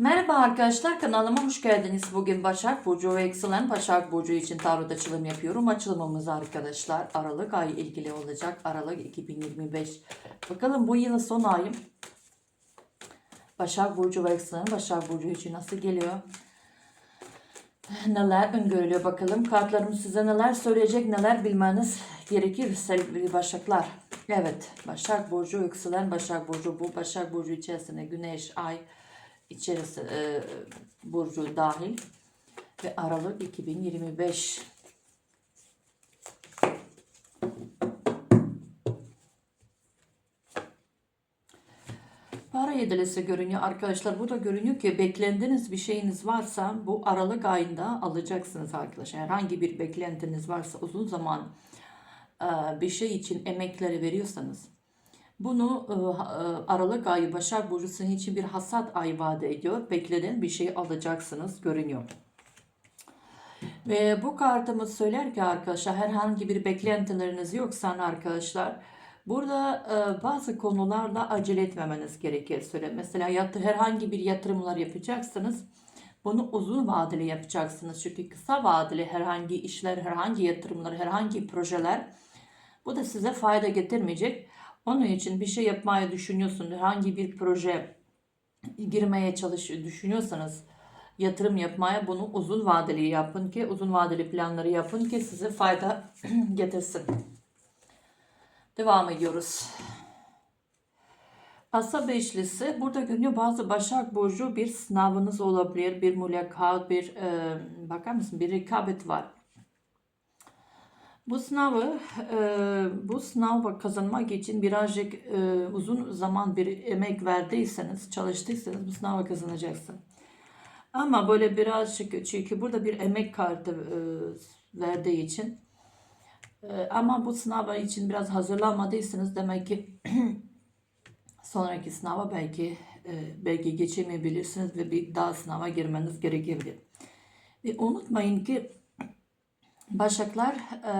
Merhaba arkadaşlar kanalıma hoş geldiniz. Bugün Başak Burcu ve Excellent Başak Burcu için tarot açılım yapıyorum. Açılımımız arkadaşlar Aralık ayı ilgili olacak. Aralık 2025. Bakalım bu yılın son ayı Başak Burcu ve Excellent Başak Burcu için nasıl geliyor? Neler öngörülüyor bakalım. Kartlarım size neler söyleyecek, neler bilmeniz gerekir sevgili Başaklar. Evet, Başak Burcu, yükselen Başak Burcu. Bu Başak Burcu içerisinde Güneş, Ay içerisi e, Burcu dahil ve Aralık 2025. Para yedilisi görünüyor arkadaşlar. Bu da görünüyor ki beklentiniz bir şeyiniz varsa bu Aralık ayında alacaksınız arkadaşlar. Herhangi bir beklentiniz varsa uzun zaman e, bir şey için emekleri veriyorsanız bunu e, e, Aralık ayı Başak Burcu sizin için bir hasat ayı vaat ediyor. Beklenen bir şey alacaksınız görünüyor. Ve bu kartımız söyler ki arkadaşlar herhangi bir beklentileriniz yoksa arkadaşlar burada e, bazı konularda acele etmemeniz gerekir söyle. Mesela yat, herhangi bir yatırımlar yapacaksınız. Bunu uzun vadeli yapacaksınız. Çünkü kısa vadeli herhangi işler, herhangi yatırımlar, herhangi projeler bu da size fayda getirmeyecek. Onun için bir şey yapmaya düşünüyorsun, herhangi bir proje girmeye çalış düşünüyorsanız yatırım yapmaya bunu uzun vadeli yapın ki uzun vadeli planları yapın ki size fayda getirsin. Devam ediyoruz. Asa beşlisi burada görünüyor bazı Başak Burcu bir sınavınız olabilir, bir mülakat, bir e, bakar mısın bir rekabet var. Bu sınavı e, bu sınavı kazanmak için birazcık e, uzun zaman bir emek verdiyseniz, çalıştıysanız bu sınavı kazanacaksın. Ama böyle birazcık çünkü burada bir emek kartı e, verdiği için e, ama bu sınava için biraz hazırlanmadıysanız demek ki sonraki sınava belki e, belki geçemeyebilirsiniz ve bir daha sınava girmeniz gerekebilir. Ve unutmayın ki Başaklar e,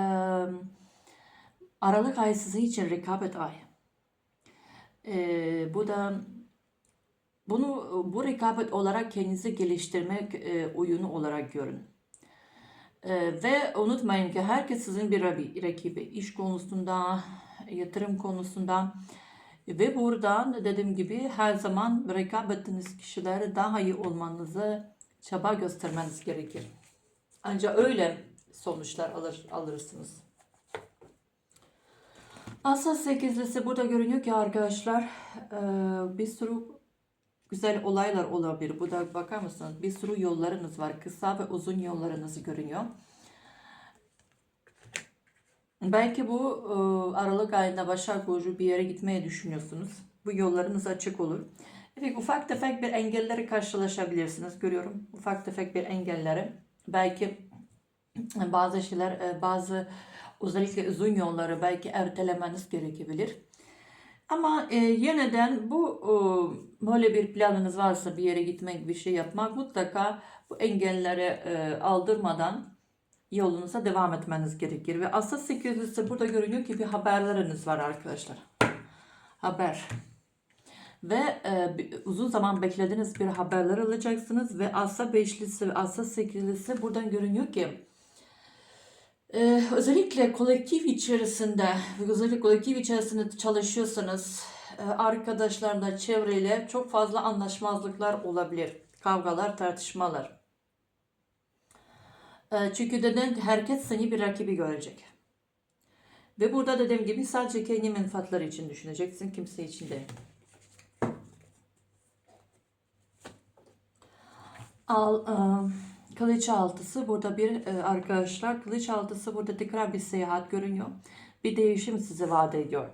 Aralık ayı sizin için rekabet ay. E, bu da bunu bu rekabet olarak kendinizi geliştirmek e, oyunu olarak görün. E, ve unutmayın ki herkes sizin bir rakibi. İş konusunda, yatırım konusunda ve buradan dediğim gibi her zaman rekabetiniz kişilere daha iyi olmanızı çaba göstermeniz gerekir. Ancak öyle sonuçlar alır, alırsınız. Asa sekizlisi burada görünüyor ki arkadaşlar e, bir sürü güzel olaylar olabilir. Burada bakar mısınız? Bir sürü yollarınız var. Kısa ve uzun yollarınız görünüyor. Belki bu e, Aralık ayında Başak Burcu bir yere gitmeye düşünüyorsunuz. Bu yollarınız açık olur. Evet ufak tefek bir engelleri karşılaşabilirsiniz. Görüyorum ufak tefek bir engelleri. Belki bazı şeyler, e, bazı özellikle uzun yolları belki ertelemeniz gerekebilir. Ama e, yeniden bu e, böyle bir planınız varsa bir yere gitmek, bir şey yapmak mutlaka bu engelleri e, aldırmadan yolunuza devam etmeniz gerekir. Ve asıl 800'lüsü burada görünüyor ki bir haberleriniz var arkadaşlar. Haber. Ve e, uzun zaman beklediğiniz bir haberler alacaksınız ve asa beşlisi asa sekizlisi buradan görünüyor ki e, özellikle kolektif içerisinde özellikle kolektif içerisinde çalışıyorsanız e, arkadaşlarla, çevreyle çok fazla anlaşmazlıklar olabilir. Kavgalar, tartışmalar. E, çünkü neden herkes seni bir rakibi görecek. Ve burada dediğim gibi sadece kendi menfaatleri için düşüneceksin, kimse için değil. Al, e, kılıç altısı burada bir e, arkadaşlar kılıç altısı burada tekrar bir seyahat görünüyor. Bir değişim size vaat ediyor.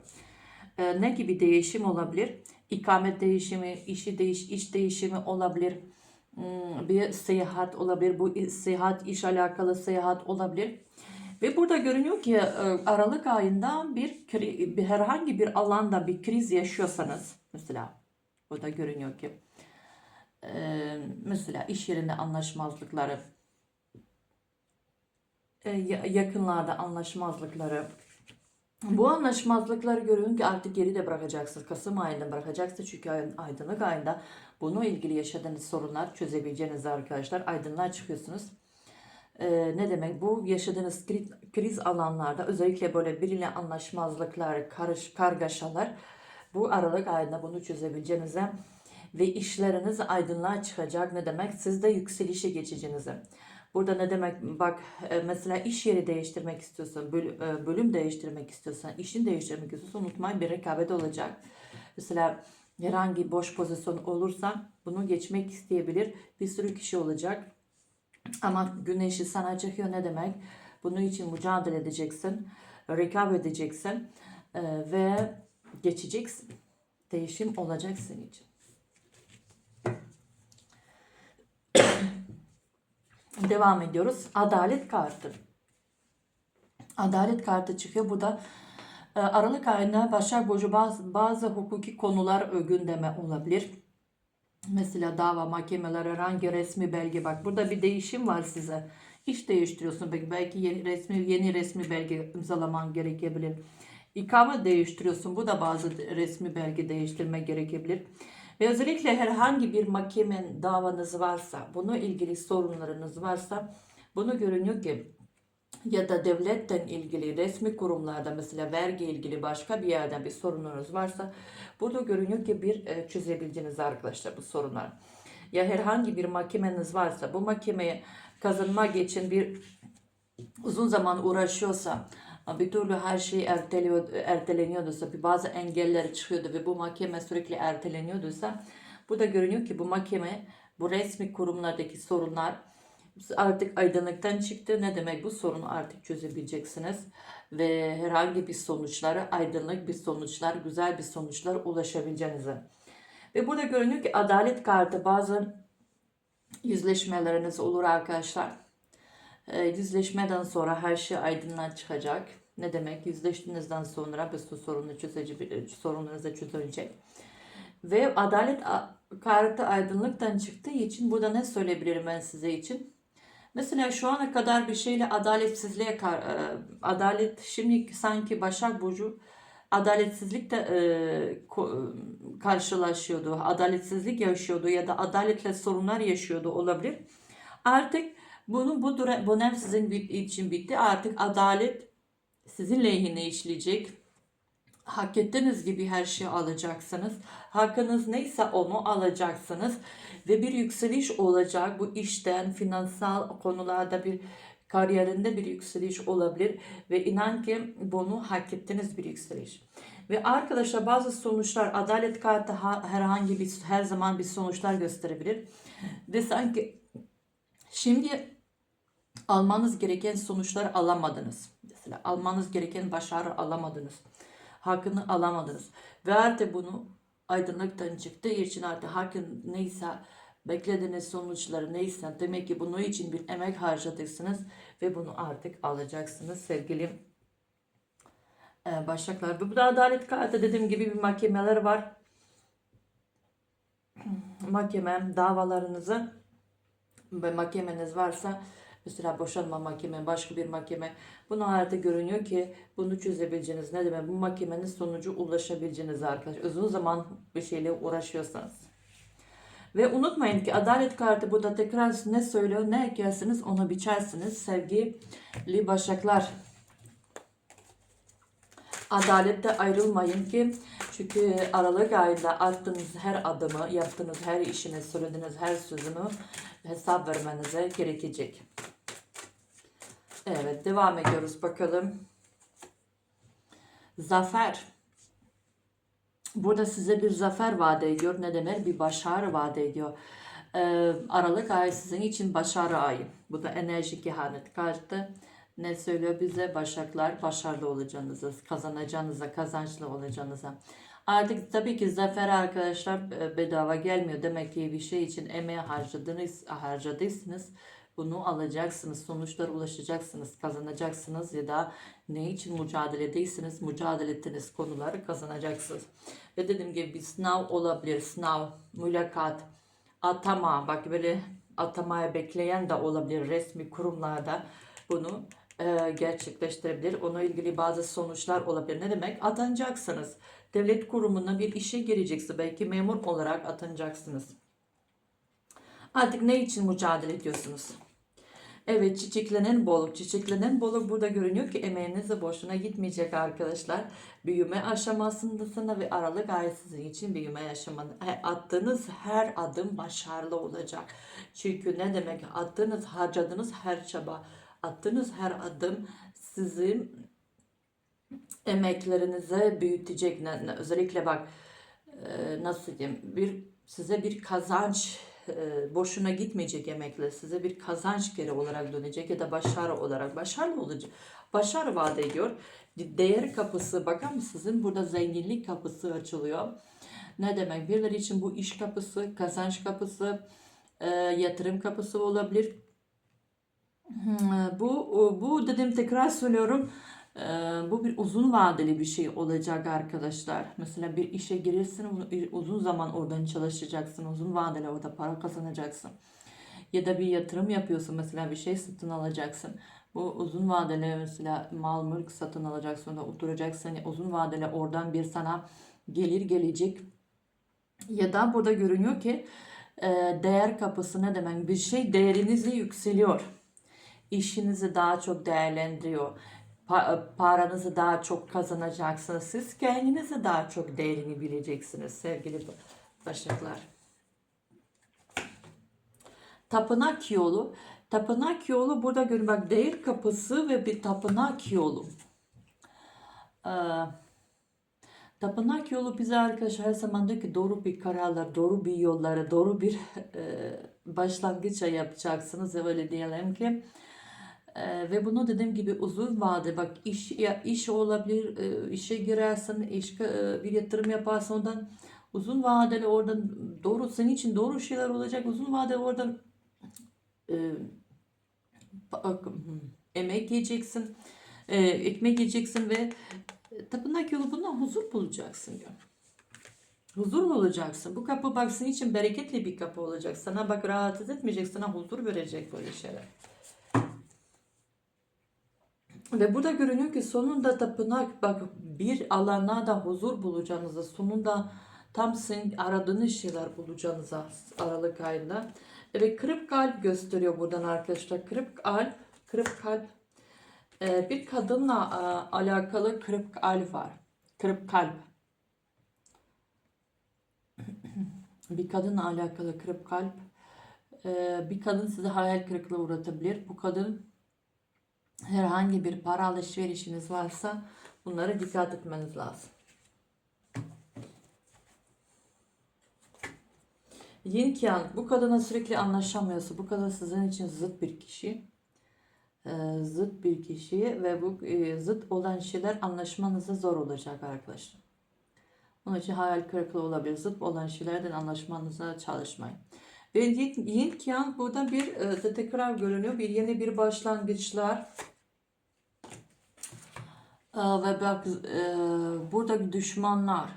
E, ne gibi değişim olabilir? İkamet değişimi, işi değiş, iş değişimi olabilir. Hmm, Bir seyahat olabilir. Bu seyahat iş alakalı seyahat olabilir. Ve burada görünüyor ki e, Aralık ayında bir, bir herhangi bir alanda bir kriz yaşıyorsanız mesela burada görünüyor ki e, mesela iş yerinde anlaşmazlıkları, e, ya- yakınlarda anlaşmazlıkları, Bu anlaşmazlıkları görün ki artık geride bırakacaksınız. Kasım ayında bırakacaksınız çünkü ay- aydınlık ayında bununla ilgili yaşadığınız sorunlar çözebileceğiniz arkadaşlar aydınlığa çıkıyorsunuz. Ee, ne demek bu yaşadığınız kriz, kriz alanlarda özellikle böyle biriyle anlaşmazlıklar, karış, kargaşalar bu Aralık ayında bunu çözebileceğinize ve işleriniz aydınlığa çıkacak ne demek siz de yükselişe geçeceğinize. Burada ne demek bak e, mesela iş yeri değiştirmek istiyorsan e, bölüm değiştirmek istiyorsan işini değiştirmek istiyorsan unutmayın bir rekabet olacak. Mesela herhangi boş pozisyon olursa bunu geçmek isteyebilir bir sürü kişi olacak. Ama güneşi sana çekiyor ne demek? Bunun için mücadele edeceksin, rekabet edeceksin e, ve geçeceksin. Değişim olacak senin için. Devam ediyoruz. Adalet kartı. Adalet kartı çıkıyor. Bu da e, Aralık ayında Başak Burcu bazı, bazı hukuki konular gündeme olabilir. Mesela dava, mahkemeler, herhangi resmi belge. Bak burada bir değişim var size. İş değiştiriyorsun. Belki, belki yeni resmi, yeni resmi belge imzalaman gerekebilir. İkamet değiştiriyorsun. Bu da bazı resmi belge değiştirme gerekebilir. Ve özellikle herhangi bir mahkemen davanız varsa, bunu ilgili sorunlarınız varsa bunu görünüyor ki ya da devletten ilgili resmi kurumlarda mesela vergi ilgili başka bir yerden bir sorunlarınız varsa burada görünüyor ki bir e, çözebileceğiniz arkadaşlar bu sorunlar. Ya herhangi bir mahkemeniz varsa bu mahkemeye kazanmak için bir uzun zaman uğraşıyorsa bir türlü her şey bir bazı engeller çıkıyordu ve bu mahkeme sürekli erteleniyorsa bu da görünüyor ki bu mahkeme bu resmi kurumlardaki sorunlar artık aydınlıktan çıktı. Ne demek bu sorunu artık çözebileceksiniz ve herhangi bir sonuçlara aydınlık bir sonuçlar, güzel bir sonuçlar ulaşabileceğinize. Ve burada görünüyor ki adalet kartı bazı yüzleşmeleriniz olur arkadaşlar. E, yüzleşmeden sonra her şey aydınlığa çıkacak. Ne demek? Yüzleştiğinizden sonra bir su sorunu çözecek, sorunlarınızı çözülecek. Ve adalet kartı aydınlıktan çıktığı için burada ne söyleyebilirim ben size için? Mesela şu ana kadar bir şeyle adaletsizliğe kar, e, adalet şimdi sanki Başak Burcu adaletsizlikle e, ko- karşılaşıyordu. Adaletsizlik yaşıyordu ya da adaletle sorunlar yaşıyordu olabilir. Artık bunu bu dönem, sizin için bitti. Artık adalet sizin lehine işleyecek. Hak ettiğiniz gibi her şeyi alacaksınız. Hakkınız neyse onu alacaksınız. Ve bir yükseliş olacak. Bu işten, finansal konularda bir kariyerinde bir yükseliş olabilir. Ve inan ki bunu hak ettiğiniz bir yükseliş. Ve arkadaşlar bazı sonuçlar adalet kartı ha- herhangi bir her zaman bir sonuçlar gösterebilir. Ve sanki şimdi almanız gereken sonuçları alamadınız. Mesela almanız gereken başarı alamadınız. Hakkını alamadınız. Ve artık bunu aydınlıktan çıktığı için artık hakkın neyse beklediğiniz sonuçları neyse demek ki bunun için bir emek harcadıksınız ve bunu artık alacaksınız sevgili e, başaklar. Bu da adalet kartı dediğim gibi bir mahkemeler var. Mahkeme davalarınızı ve mahkemeniz varsa mesela boşanma mahkeme, başka bir mahkeme bunu artık görünüyor ki bunu çözebileceğiniz ne demek bu mahkemenin sonucu ulaşabileceğiniz arkadaş. Uzun zaman bir şeyle uğraşıyorsanız. Ve unutmayın ki adalet kartı burada tekrar ne söylüyor ne ekersiniz onu biçersiniz sevgili başaklar. Adalette ayrılmayın ki çünkü Aralık ayında attığınız her adımı, yaptığınız her işini, söylediğiniz her sözünü hesap vermenize gerekecek. Evet, devam ediyoruz bakalım. Zafer. Burada size bir zafer vaat ediyor. Ne demek? Bir başarı vaat ediyor. Ee, Aralık ayı sizin için başarı ayı. Bu da enerji kehanet kartı. Ne söylüyor bize? Başaklar başarılı olacağınıza, kazanacağınıza, kazançlı olacağınıza. Artık tabii ki zafer arkadaşlar e, bedava gelmiyor. Demek ki bir şey için emeği harcadınız, harcadıysanız bunu alacaksınız. Sonuçlara ulaşacaksınız, kazanacaksınız ya da ne için mücadele ediyorsanız mücadele ettiğiniz konuları kazanacaksınız. Ve dediğim gibi bir sınav olabilir. Sınav, mülakat, atama. Bak böyle atamaya bekleyen de olabilir resmi kurumlarda bunu e, gerçekleştirebilir. Ona ilgili bazı sonuçlar olabilir. Ne demek? Atanacaksınız. Devlet kurumuna bir işe gireceksiniz. Belki memur olarak atanacaksınız. Artık ne için mücadele ediyorsunuz? Evet çiçeklenen boluk. Çiçeklenen boluk burada görünüyor ki emeğiniz de boşuna gitmeyecek arkadaşlar. Büyüme aşamasındasınız ve Aralık ayı sizin için büyüme aşamasında. Attığınız her adım başarılı olacak. Çünkü ne demek? Attığınız, harcadığınız her çaba, attığınız her adım sizin emeklerinize büyütecek. Özellikle bak e, nasıl diyeyim bir size bir kazanç e, boşuna gitmeyecek emekle size bir kazanç geri olarak dönecek ya da başarı olarak başarılı olacak. Başarı vaat ediyor. Değer kapısı bakar mısınız? Burada zenginlik kapısı açılıyor. Ne demek? Birileri için bu iş kapısı, kazanç kapısı, e, yatırım kapısı olabilir. Bu bu dedim tekrar söylüyorum. Ee, bu bir uzun vadeli bir şey olacak arkadaşlar. Mesela bir işe girirsin, uzun zaman oradan çalışacaksın, uzun vadeli orada para kazanacaksın. Ya da bir yatırım yapıyorsun, mesela bir şey satın alacaksın. Bu uzun vadeli mesela mal mülk satın alacaksın, da oturacaksın. Uzun vadeli oradan bir sana gelir gelecek. Ya da burada görünüyor ki e, değer kapısı ne demek? Bir şey değerinizi yükseliyor işinizi daha çok değerlendiriyor. Pa- paranızı daha çok kazanacaksınız. Siz kendinizi daha çok değerini bileceksiniz sevgili başaklar. Tapınak yolu. Tapınak yolu burada görün bak değer kapısı ve bir tapınak yolu. Ee, tapınak yolu bize arkadaşlar her zaman diyor ki doğru bir kararlar, doğru bir yollara, doğru bir e, başlangıç yapacaksınız. Öyle diyelim ki ee, ve bunu dediğim gibi uzun vade bak iş ya iş olabilir e, işe girersin iş e, bir yatırım yaparsın ondan uzun vadeli oradan doğru senin için doğru şeyler olacak uzun vadeli oradan e, bak, emek yiyeceksin e, ekmek yiyeceksin ve e, tapınak yolu bundan huzur bulacaksın diyor. Huzur bulacaksın. Bu kapı bak senin için bereketli bir kapı olacak. Sana bak rahatsız etmeyecek, sana huzur verecek böyle şeyler. Ve burada görünüyor ki sonunda tapınak bak bir alana da huzur bulacağınızı sonunda tam senin aradığınız şeyler bulacağınıza Aralık ayında. Ve kırık kalp gösteriyor buradan arkadaşlar. Kırık kalp, kırık kalp e, bir kadınla alakalı kırık kalp var. Kırık kalp. bir kadınla alakalı kırık kalp. Bir kadın size hayal kırıklığı uğratabilir. Bu kadın herhangi bir para alışverişiniz varsa bunlara dikkat etmeniz lazım. Yin Yang bu kadına sürekli anlaşamıyorsa bu kadın sizin için zıt bir kişi. Ee, zıt bir kişi ve bu e, zıt olan şeyler anlaşmanıza zor olacak arkadaşlar. Onun için hayal kırıklığı olabilir. Zıt olan şeylerden anlaşmanıza çalışmayın. Ve Yin Yang burada bir e, tekrar görünüyor. Bir yeni bir başlangıçlar. Ee, ve bak e, burada düşmanlar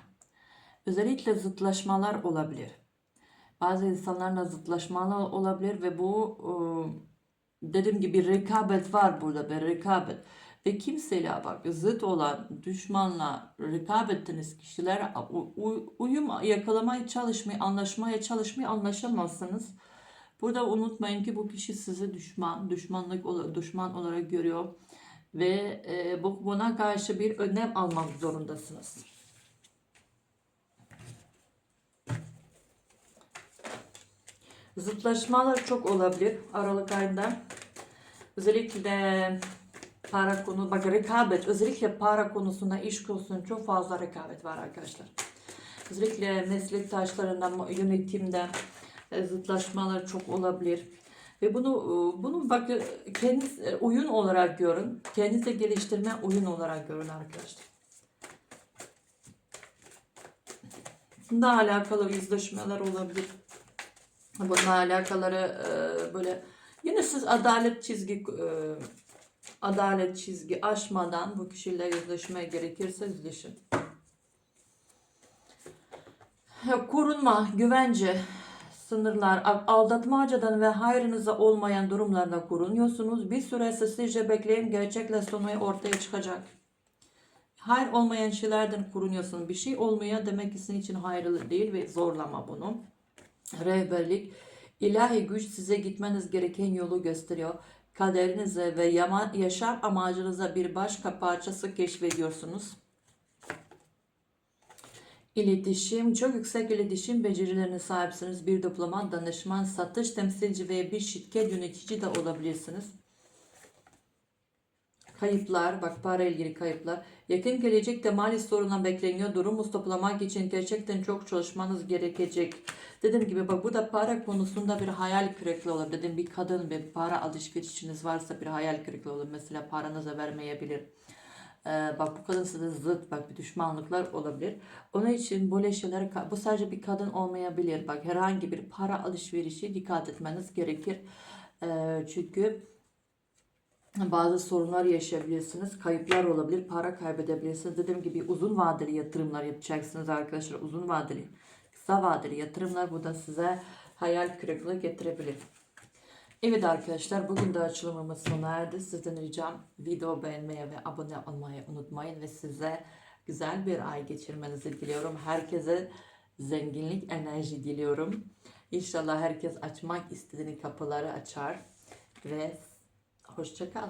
özellikle zıtlaşmalar olabilir. Bazı insanlarla zıtlaşmalar olabilir ve bu e, dediğim gibi rekabet var burada bir rekabet. Ve kimseyle bak zıt olan düşmanla rekabet ettiğiniz kişiler uyum yakalamaya çalışmayı, anlaşmaya çalışmayı anlaşamazsınız. Burada unutmayın ki bu kişi sizi düşman, düşmanlık düşman olarak görüyor ve e, bu buna karşı bir önlem almak zorundasınız. Zıtlaşmalar çok olabilir Aralık ayında. Özellikle para konu, bak rekabet, özellikle para konusunda, iş konusunda çok fazla rekabet var arkadaşlar. Özellikle meslektaşlarında, yönetimde e, zıtlaşmalar çok olabilir. Ve bunu e, bunu bak kendiniz e, oyun olarak görün. Kendinize geliştirme oyun olarak görün arkadaşlar. Bununla alakalı yüzleşmeler olabilir. Bununla alakalı e, böyle yine siz adalet çizgi e, adalet çizgi aşmadan bu kişiyle yüzleşmeye gerekirse yüzleşin. Korunma, güvence, sınırlar, aldatmacadan ve hayrınıza olmayan durumlarda korunuyorsunuz. Bir süre sessizce bekleyin gerçekle sonu ortaya çıkacak. Hayır olmayan şeylerden korunuyorsun. Bir şey olmuyor demek ki senin için hayırlı değil ve zorlama bunu. Rehberlik, ilahi güç size gitmeniz gereken yolu gösteriyor. Kaderinize ve yama- yaşam amacınıza bir başka parçası keşfediyorsunuz. İletişim, çok yüksek iletişim becerilerine sahipsiniz. Bir diplomat, danışman, satış temsilci veya bir şirket yönetici de olabilirsiniz. Kayıplar, bak para ilgili kayıplar. Yakın gelecekte mali sorunlar bekleniyor. Durumu toplamak için gerçekten çok çalışmanız gerekecek. Dediğim gibi bak bu da para konusunda bir hayal kırıklığı olur. Dedim bir kadın bir para alışverişiniz varsa bir hayal kırıklığı olur. Mesela paranıza vermeyebilir. Ee, bak bu kadın size zıt bak bir düşmanlıklar olabilir. Onun için böyle şeyler bu sadece bir kadın olmayabilir. Bak herhangi bir para alışverişi dikkat etmeniz gerekir. Ee, çünkü bazı sorunlar yaşayabilirsiniz. Kayıplar olabilir. Para kaybedebilirsiniz. Dediğim gibi uzun vadeli yatırımlar yapacaksınız arkadaşlar. Uzun vadeli, kısa vadeli yatırımlar bu da size hayal kırıklığı getirebilir. Evet arkadaşlar bugün de açılımımız sona erdi. Sizden ricam video beğenmeyi ve abone olmayı unutmayın ve size güzel bir ay geçirmenizi diliyorum. Herkese zenginlik enerji diliyorum. İnşallah herkes açmak istediğini kapıları açar ve hoşça kal.